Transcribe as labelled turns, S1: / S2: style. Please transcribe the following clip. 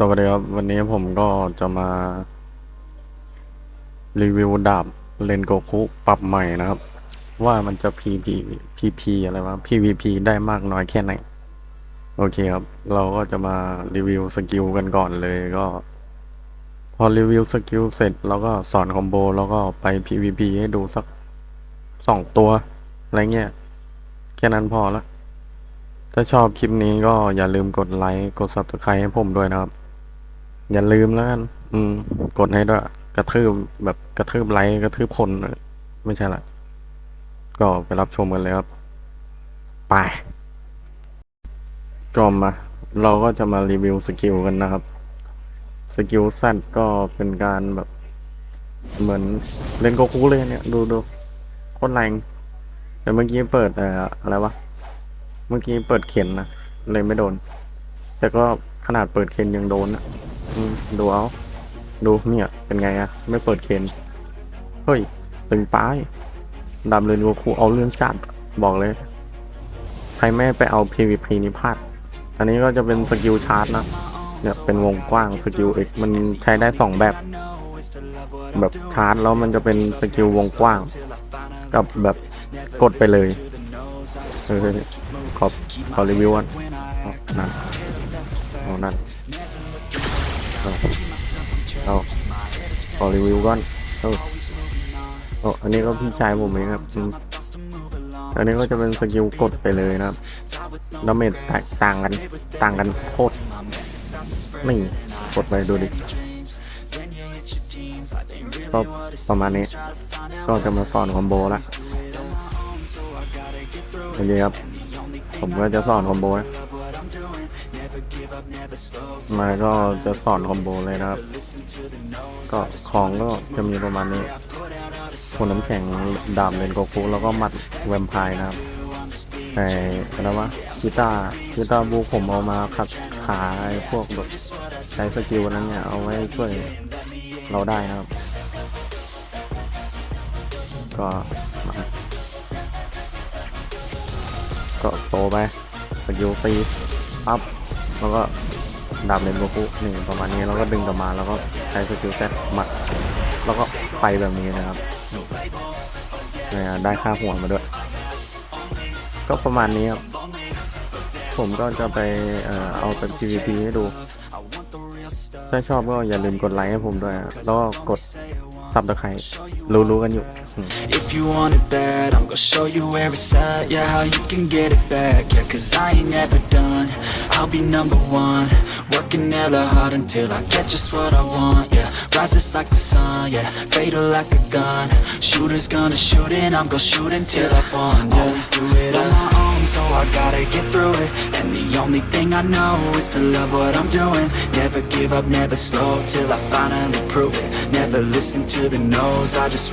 S1: สวัสดีครับ วันนี้ผมก็จะมา รีวิวดาบเลนโกคุปรับใหม่นะครับ ว่ามันจะ PP PP อะไรวะ PVP ได้มากน้อยแค่ไหน โอเคครับ เราก็จะมารีวิวสกิลกันก่อนเลยก็ พอรีวิวสกิลเสร็จเราก็สอนคอมโบแล้วก็ไป PVP ให้ดูสักสองตัว อะไรเงี้ย แค่นั้นพอละถ้าชอบคลิปนี้ก็อย่าลืมกดไลค์ กด subscribe ให้ผมด้วยนะครับ อย่าลืมแล้วกันอืม กดให้ด้วย กระทืบแบบกระทืบไลค์กระทืบคน ไม่ใช่ละก็ไปรับชมกันเลยครับ ไปก็มา เราก็จะมารีวิวสกิลกันนะครับ สกิลสั้นก็เป็นการแบบ เหมือนเล่นโกคูเลยเนี่ย ดูดูโคตรแรงแต่เมื่อกี้เปิดเอ่ออะไรวะ เมื่อกี้เปิดเข็นนะเลยไม่โดน แต่ก็ขนาดเปิดเข็นยังโดนนะ อืมดูเอา ดูเนี่ย เป็นไงอะไม่เปิดเข็นเฮ้ยตึงป้ายดำเลยดูคูเอาเรื่องจัดบอกเลย ใครไม่ไปเอา PVP นี่พลาด อันนี้ก็จะเป็นสกิลชาร์จนะ เนี่ยเป็นวงกว้างสกิลเอกมันใช้ได้สองแบบ แบบชาร์จแล้วมันจะเป็นสกิลวงกว้าง กับแบบกดไปเลยเออขอขอรีวิวก่อนเอานั่นเอนั่น เอาเอาขอรีวิวก่อนเอาเอาอันนี้ก็พี่ชายผมเองครับ อันนี้ก็จะเป็นสกิลกดไปเลยนะครับดาเมจแตกต่างกัน ต่างกันโคตรนี่กดไปดูดิก็ประมาณนี้ ก็จะมาสอนคอมโบละโอเคครับ ผมก็จะสอนคอมโบนะ มาก็จะสอนคอมโบเลยนะครับ ก็ของก็จะมีประมาณนี้คนน้ำแข็งดาบเลนโกคุแล้วก็มัดแวมไพร์นะครับแต่อะไรวะกีตาร์กีตาร์บูผมเอามาขัดขาไอ้พวกแบบใช้สกิลนั้นเนี่ย เอาไว้ช่วยเราได้นะครับ ก็มาก็โตไปสกิลซีปั๊บ แล้วก็ดาบเลนโกคุนี่งประมาณนี้แล้วก็ดึงกลับมาแล้วก็ใช้สกิลแซดหมัดแล้วก็ไปแบบนี้นะครับเนี่ยได้ค่าหัวมาด้วย ก็ประมาณนี้ครับผมก็จะไปเอ่อเอาเป็น PVP ให้ดู ถ้าชอบก็อย่าลืมกดไลค์ให้ผมด้วย แล้วก็กด ซับตะไคร้รู้ๆกันอยู่อืม
S2: If you want it bad, I'm gonna show you where it's at Yeah, how you can get it back Yeah, cause I ain't never done I'll be number one Working hella hard until I get just what I want Yeah, rise just like the sun Yeah, fatal like a gun Shooters gonna shoot and I'm gonna shoot until I fall yeah. Always do it on my own, so I gotta get through it And the only thing I know is to love what I'm doing Never give up, never slow Till I finally prove it Never listen to to the nose I just